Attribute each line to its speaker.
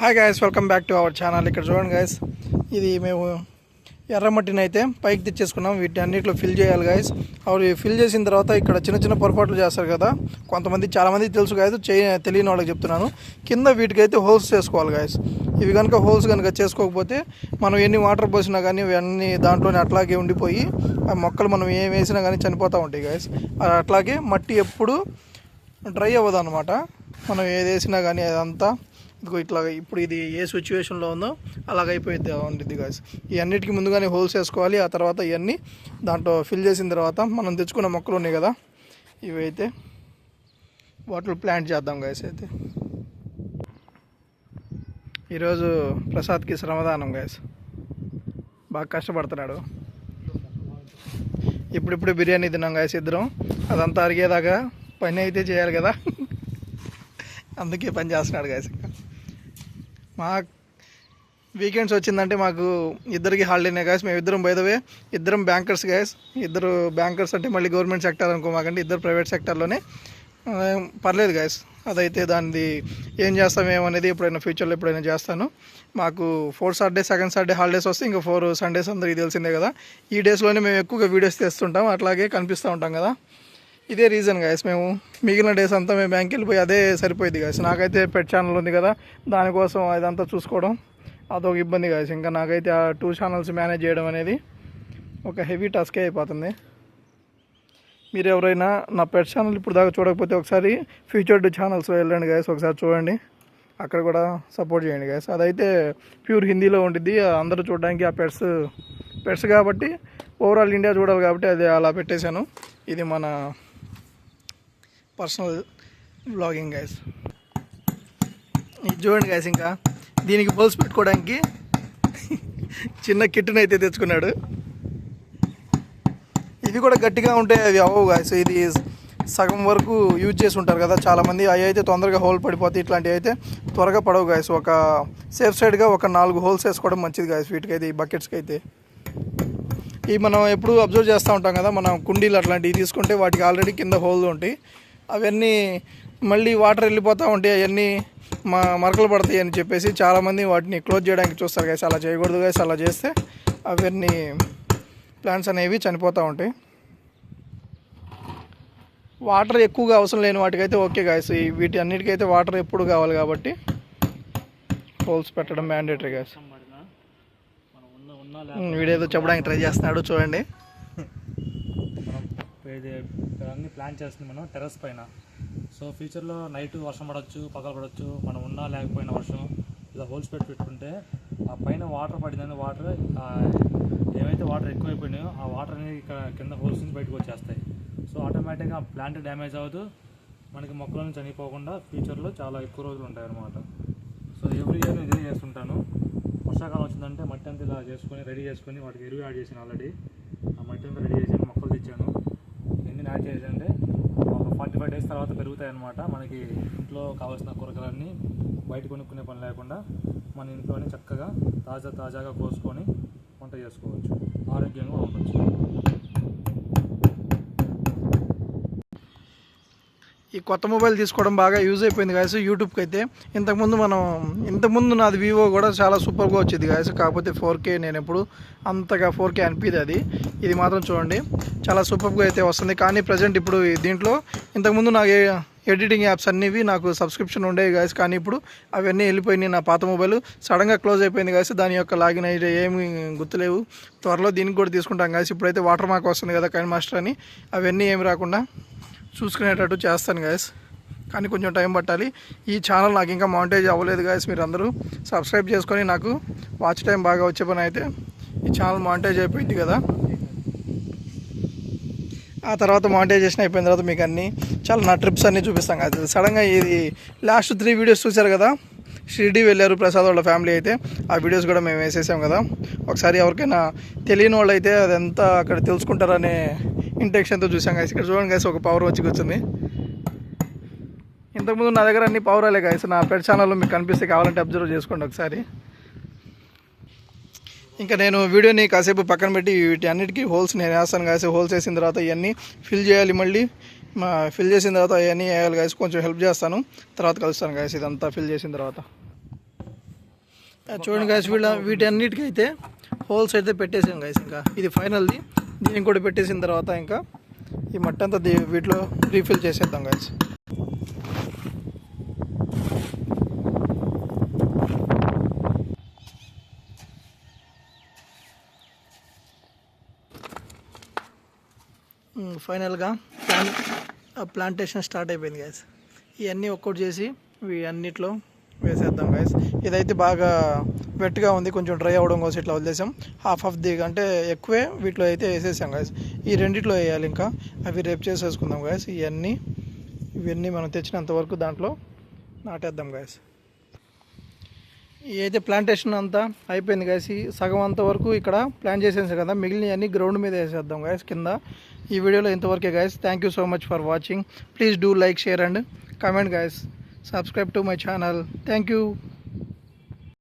Speaker 1: Hi guys welcome back to our channel ఇక్కడ చూడండి guys ఇది మేము ఎర్రమట్టిని అయితే పైకి తెచ్చేసుకున్నాం. వీటిని అన్నింటిలో ఫిల్ చేయాలి గాయస్ అవి ఫిల్ చేసిన తర్వాత ఇక్కడ చిన్న చిన్న పొరపాట్లు చేస్తారు కదా. కొంతమంది చాలామంది తెలుసు గాయస్ తెలియని వాళ్ళకి చెప్తున్నాను. కింద వీటికైతే హోల్స్ చేసుకోవాలి గాయస్ ఇవి కనుక హోల్స్ కనుక చేసుకోకపోతే మనం ఎన్ని వాటర్ పోసినా కానీ ఇవన్నీ దాంట్లోనే అట్లాగే ఉండిపోయి ఆ మొక్కలు మనం ఏం వేసినా కానీ చనిపోతూ ఉంటాయి గాయస్ అట్లాగే మట్టి ఎప్పుడు డ్రై అవ్వదు అనమాట మనం ఏది వేసినా కానీ అదంతా ఇదిగో ఇట్లా ఇప్పుడు ఇది ఏ సిచ్యువేషన్లో ఉందో అలాగ అయిపోయింది ఉంటుంది గాయస్ ఇవన్నిటికీ ముందుగానే హోల్స్ వేసుకోవాలి ఆ తర్వాత ఇవన్నీ దాంట్లో ఫిల్ చేసిన తర్వాత మనం తెచ్చుకున్న మొక్కలు ఉన్నాయి కదా ఇవైతే వాటిలో ప్లాంట్ చేద్దాం గాయస్ అయితే. ఈరోజు ప్రసాద్కి శ్రమదానం గాయస్ బాగా కష్టపడుతున్నాడు. ఇప్పుడిప్పుడు బిర్యానీ తిన్నాం గాయస్ ఇద్దరం. అదంతా అరిగేదాకా పని అయితే చేయాలి కదా. అందుకే పని చేస్తున్నాడు గాయస్ ఇంకా. మా వీకెండ్స్ వచ్చిందంటే మాకు ఇద్దరికి హాలిడేనే గాయస్ మేము ఇద్దరం బయదవే ఇద్దరం బ్యాంకర్స్ గాయస్ ఇద్దరు బ్యాంకర్స్ అంటే మళ్ళీ గవర్నమెంట్ సెక్టర్ అనుకో మాకండి ఇద్దరు ప్రైవేట్ సెక్టర్లోనే పర్లేదు గాయస్ అదైతే దానిది ఏం చేస్తామేమో అనేది ఎప్పుడైనా ఫ్యూచర్లో ఎప్పుడైనా చేస్తాను. మాకు four Saturday second Saturday holidays వస్తే ఇంకా ఫోర్ సండేస్ అందరికీ తెలిసిందే కదా. ఈ డేస్లోనే మేము ఎక్కువగా వీడియోస్ తెస్తుంటాం అట్లాగే కనిపిస్తూ ఉంటాం కదా. ఇదే రీజన్ గాయస్ మేము మిగిలిన డేస్ అంతా మేము బ్యాంక్కి వెళ్ళిపోయి అదే సరిపోయింది గాయస్ నాకైతే పెట్ ఛానల్ ఉంది కదా దానికోసం అదంతా చూసుకోవడం అదొక ఇబ్బంది గాయస్ ఇంకా నాకైతే ఆ టూ ఛానల్స్ మేనేజ్ చేయడం అనేది ఒక హెవీ టాస్కే అయిపోతుంది. మీరు ఎవరైనా నా పెట్ ఛానల్ ఇప్పుడు దాకా చూడకపోతే ఒకసారి ఫ్యూచర్డ్ ఛానల్స్ వెళ్ళండి గాయస్ ఒకసారి చూడండి. అక్కడ కూడా సపోర్ట్ చేయండి గాయస్ అదైతే ప్యూర్ హిందీలో ఉంటుంది అందరూ చూడడానికి ఆ పెట్స్ పెట్స్ కాబట్టి ఓవరాల్ ఇండియా చూడాలి కాబట్టి అది అలా పెట్టేశాను. ఇది మన పర్సనల్ బ్లాగింగ్ గైస్ ఇది చూడండి గైస్ ఇంకా దీనికి బల్స్ పెట్టుకోవడానికి చిన్న కిట్టుని అయితే తెచ్చుకున్నాడు. ఇది కూడా గట్టిగా ఉంటే అవి అవ్వవు గాయస్ ఇది సగం వరకు యూజ్ చేసి ఉంటారు కదా చాలామంది. అవి అయితే తొందరగా హోల్ పడిపోతాయి ఇట్లాంటివి అయితే త్వరగా పడవు గాయస్ ఒక సేఫ్ సైడ్గా ఒక నాలుగు హోల్స్ వేసుకోవడం మంచిది గాయస్ వీటికైతే ఈ బకెట్స్కి అయితే. ఇవి మనం ఎప్పుడు అబ్జర్వ్ చేస్తూ ఉంటాం కదా మనం కుండీలు అట్లాంటివి తీసుకుంటే వాటికి ఆల్రెడీ కింద హోల్ ఉంటాయి. అవన్నీ మళ్ళీ వాటర్ వెళ్ళిపోతూ ఉంటాయి అవన్నీ మా మరకలు పడతాయి అని చెప్పేసి చాలామంది వాటిని క్లోజ్ చేయడానికి చూస్తారు గైస్ అలా చేయకూడదు గైస్ అలా చేస్తే అవన్నీ ప్లాంట్స్ అనేవి చనిపోతూ ఉంటాయి. వాటర్ ఎక్కువగా అవసరం లేని వాటికైతే ఓకే గాయస్ వీటి అన్నిటికైతే వాటర్ ఎప్పుడు కావాలి కాబట్టి హోల్స్ పెట్టడం మ్యాండేటరీ గాయస్ వీడేదో చెప్పడానికి ట్రై చేస్తున్నాడు చూడండి.
Speaker 2: ఇది అన్ని ప్లాన్ చేస్తుంది మనం టెర్రస్ పైన. సో ఫ్యూచర్లో నైట్ వర్షం పడవచ్చు పగలు పడవచ్చు మనం ఉన్నా లేకపోయినా వర్షం ఇలా హోల్స్ పెట్టి పెట్టుకుంటే ఆ పైన వాటర్ పడిందని వాటర్ ఏవైతే వాటర్ ఎక్కువైపోయినాయో ఆ వాటర్ అనేది ఇక్కడ కింద హోల్స్ నుంచి బయటకు వచ్చేస్తాయి. సో ఆటోమేటిక్గా ప్లాంట్ డ్యామేజ్ అవ్వదు. మనకి మొక్కలను చనిపోకుండా ఫ్యూచర్లో చాలా ఎక్కువ రోజులు ఉంటాయి అన్నమాట సో ఎవ్రీ ఇయర్ నేను ఇదే చేస్తుంటాను. వర్షాకాలం వచ్చిందంటే మట్టి అంతా ఇలా చేసుకొని రెడీ చేసుకొని వాటికి ఎరువు యాడ్ చేసాను ఆల్రెడీ. ఆ మట్టి అంతా రెడీ చేసి మొక్కలు తెచ్చాను ఎన్ని యాడ్ చేసానంటే ఒక ఫార్టీ ఫైవ్ డేస్ తర్వాత పెరుగుతాయన్నమాట. మనకి ఇంట్లో కావాల్సిన కూరగాయలన్నీ బయట కొనుక్కునే పని లేకుండా మన ఇంట్లోనే చక్కగా తాజా తాజాగా కోసుకొని వంట చేసుకోవచ్చు. ఆరోగ్యంగా ఉండవచ్చు
Speaker 1: ఈ కొత్త మొబైల్ తీసుకోవడం బాగా యూజ్ అయిపోయింది గాయస్ యూట్యూబ్కి అయితే ఇంతకుముందు మనం ఇంతకుముందు నాది వివో కూడా చాలా సూపర్గా వచ్చేది గాయస్ కాకపోతే ఫోర్ కే నేను ఎప్పుడు అంతగా ఫోర్ కే అనిపిది అది. ఇది మాత్రం చూడండి. చాలా సూపర్గా అయితే వస్తుంది. కానీ ప్రజెంట్ ఇప్పుడు దీంట్లో ఇంతకుముందు నాకు ఎడిటింగ్ యాప్స్ అన్నివి నాకు సబ్స్క్రిప్షన్ ఉండేవి గాయస్ కానీ ఇప్పుడు అవన్నీ వెళ్ళిపోయినాయి నా పాత మొబైల్ సడన్గా క్లోజ్ అయిపోయింది గాయస్ దాని యొక్క లాగిన్ అయితే ఏమి గుర్తులేవు. త్వరలో దీనికి కూడా తీసుకుంటాం గాయస్ ఇప్పుడైతే వాటర్ మార్క్ వస్తుంది కదా కైన్ మాస్టర్ అని. అవన్నీ ఏమి రాకుండా చూసుకునేటట్టు చేస్తాను గాయస్ కానీ కొంచెం టైం పట్టాలి. ఈ ఛానల్ నాకు ఇంకా మౌంటేజ్ అవ్వలేదు గాయస్ మీరు అందరూ సబ్స్క్రైబ్ చేసుకొని నాకు వాచ్ టైం బాగా వచ్చే పని అయితే ఈ ఛానల్ మౌంటేజ్ అయిపోయింది కదా. ఆ తర్వాత మానిటైజేషన్ అయిపోయిన తర్వాత మీకు అన్నీ చాలా నా ట్రిప్స్ అన్నీ చూపిస్తాం కదా. సడన్గా ఇది లాస్ట్ త్రీ వీడియోస్ చూశారు కదా? షిరిడి వెళ్ళారు ప్రసాద్ వాళ్ళ ఫ్యామిలీ అయితే. ఆ వీడియోస్ కూడా మేము వేసేసాం కదా. ఒకసారి ఎవరికైనా తెలియని వాళ్ళు అయితే అదంతా అక్కడ తెలుసుకుంటారనే ఇంటెక్షన్తో చూసాం గాయస్ ఇక్కడ చూడండి గాయస్ ఒక పవర్ వచ్చి కూర్చుంది. ఇంతకుముందు నా దగ్గర అన్ని పవరాలే గాయస్ నా పెట్ ఛానల్లో మీకు కనిపిస్తే కావాలంటే అబ్జర్వ్ చేసుకోండి ఒకసారి. ఇంకా నేను వీడియోని కాసేపు పక్కన పెట్టి వీటి అన్నిటికీ హోల్స్ నేను వేస్తాను కాసే హోల్స్ వేసిన తర్వాత ఇవన్నీ ఫిల్ చేయాలి మళ్ళీ. ఫిల్ చేసిన తర్వాత అవన్నీ వేయాలి కాసి కొంచెం హెల్ప్ చేస్తాను. తర్వాత కలుస్తాను కాసి ఇదంతా ఫిల్ చేసిన తర్వాత. చూడండి కాసి వీళ్ళ వీటన్నిటికీ అయితే హోల్స్ అయితే పెట్టేసాం కాసి ఇంకా ఇది ఫైనల్ది. దీనికి కూడా పెట్టేసిన తర్వాత ఇంకా ఈ మట్టంతా అంతా దీ- వీటిలో రీఫిల్ చేసేద్దాం కాసి ఫైనల్గా ప్లాన్ ప్లాంటేషన్ స్టార్ట్ అయిపోయింది గాయస్ ఇవన్నీ ఒక్కటి చేసి ఇవి అన్నిట్లో వేసేద్దాం గాయస్ ఇదైతే బాగా వెట్గా ఉంది కొంచెం డ్రై అవ్వడం కోసం ఇట్లా వదిలేసాం. హాఫ్ ఆఫ్ ది అంటే ఎక్కువే వీటిలో అయితే వేసేసాం గాయస్ ఈ రెండిట్లో వేయాలి ఇంకా. అవి రేపు చేసేసుకుందాం గాయస్ ఇవన్నీ ఇవన్నీ మనం తెచ్చినంత వరకు దాంట్లో నాటేద్దాం గాయస్ ఏదైతే ప్లాంటేషన్ అంతా అయిపోయింది గాయస్ ఈ సగం అంత వరకు ఇక్కడ ప్లాన్ చేసేసాం కదా మిగిలినవన్నీ గ్రౌండ్ మీద వేసేద్దాం గాయస్ కింద. ఈ వీడియోలో ఇంతవరకే guys thank you so much for watching please do like share and comment guys subscribe to my channel thank you